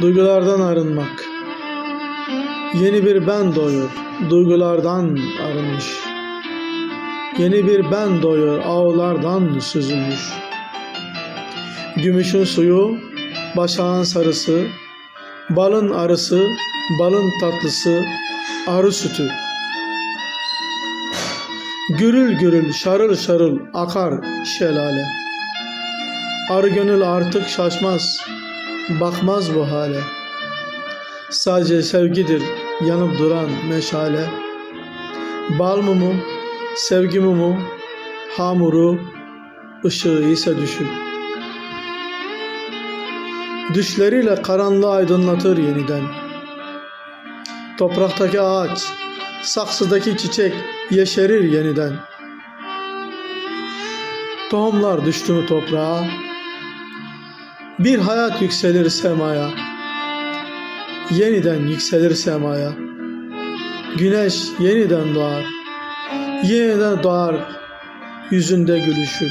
duygulardan arınmak. Yeni bir ben doğuyor, duygulardan arınmış. Yeni bir ben doğuyor, ağlardan süzülmüş. Gümüşün suyu, başağın sarısı, balın arısı, balın tatlısı, arı sütü. Gürül gürül, şarıl şarıl akar şelale. Arı gönül artık şaşmaz, bakmaz bu hale. Sadece sevgidir yanıp duran meşale. Bal mumu, sevgi mumu, hamuru, ışığı ise düşük. Düşleriyle karanlığı aydınlatır yeniden. Topraktaki ağaç, saksıdaki çiçek yeşerir yeniden. Tohumlar düştü mü toprağa, bir hayat yükselir semaya. Yeniden yükselir semaya. Güneş yeniden doğar. Yeniden doğar yüzünde gülüşü.